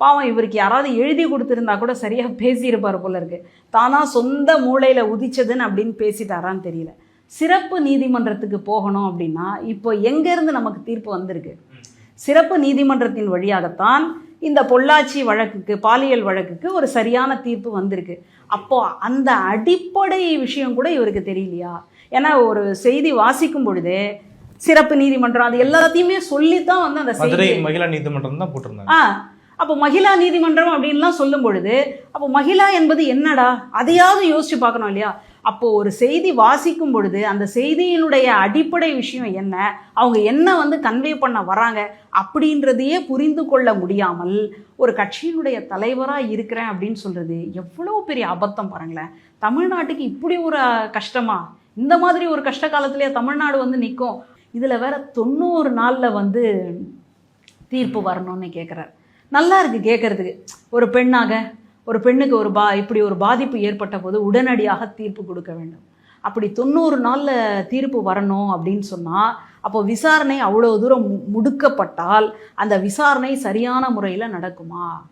பாவம் இவருக்கு யாராவது எழுதி கொடுத்துருந்தா கூட சரியாக பேசியிருப்பார் போல இருக்கு. தானாக சொந்த மூளையில் உதிச்சதுன்னு அப்படின்னு பேசிட்டாரான்னு தெரியல. சிறப்பு நீதிமன்றத்துக்கு போகணும் அப்படின்னா இப்போ எங்கேருந்து நமக்கு தீர்ப்பு வந்திருக்கு? சிறப்பு நீதிமன்றத்தின் வழியாகத்தான் இந்த பொள்ளாச்சி வழக்குக்கு பாலியல் வழக்குக்கு ஒரு சரியான தீர்ப்பு வந்திருக்கு. அப்போ அந்த அடிப்படை விஷயம் கூட இவருக்கு தெரியலையா? ஏன்னா ஒரு செய்தி வாசிக்கும் பொழுதே சிறப்பு நீதிமன்றம் அது எல்லாத்தையுமே சொல்லித்தான் வந்து அந்த மதுரை மகிழா நீதிமன்றம் தான் போட்டிருந்தாங்க. அப்போ மகிழா நீதிமன்றம் அப்படின்லாம் சொல்லும் பொழுது அப்போ மகிழா என்பது என்னடா? அதையாவது யோசிச்சு பார்க்கணும் இல்லையா? அப்போ ஒரு செய்தி வாசிக்கும் பொழுது அந்த செய்தியினுடைய அடிப்படை விஷயம் என்ன? அவங்க என்ன வந்து கன்வே பண்ண வராங்க? அப்படின்றதையே புரிந்து கொள்ள முடியாமல் ஒரு கட்சியினுடைய தலைவராக இருக்கிறேன் அப்படின்னு சொல்கிறது எவ்வளோ பெரிய அபத்தம் பாருங்களேன். தமிழ்நாட்டுக்கு இப்படி ஒரு கஷ்டமா? இந்த மாதிரி ஒரு கஷ்ட காலத்திலேயே தமிழ்நாடு வந்து நிற்கும் இதில் வேற தொண்ணூறு நாளில் வந்து தீர்ப்பு வரணும்னு கேட்குறாரு நல்லா இருக்குது கேட்கறதுக்கு ஒரு பெண்ணாக ஒரு பெண்ணுக்கு ஒரு பா இப்படி ஒரு பாதிப்பு ஏற்பட்ட போது உடனடியாக தீர்ப்பு கொடுக்க வேண்டும். அப்படி தொண்ணூறு நாளில் தீர்ப்பு வரணும் அப்படின்னு சொன்னால் அப்போ விசாரணை அவ்வளோ தூரம் மு- முடுக்கப்பட்டால் அந்த விசாரணை சரியான முறையில் நடக்குமா?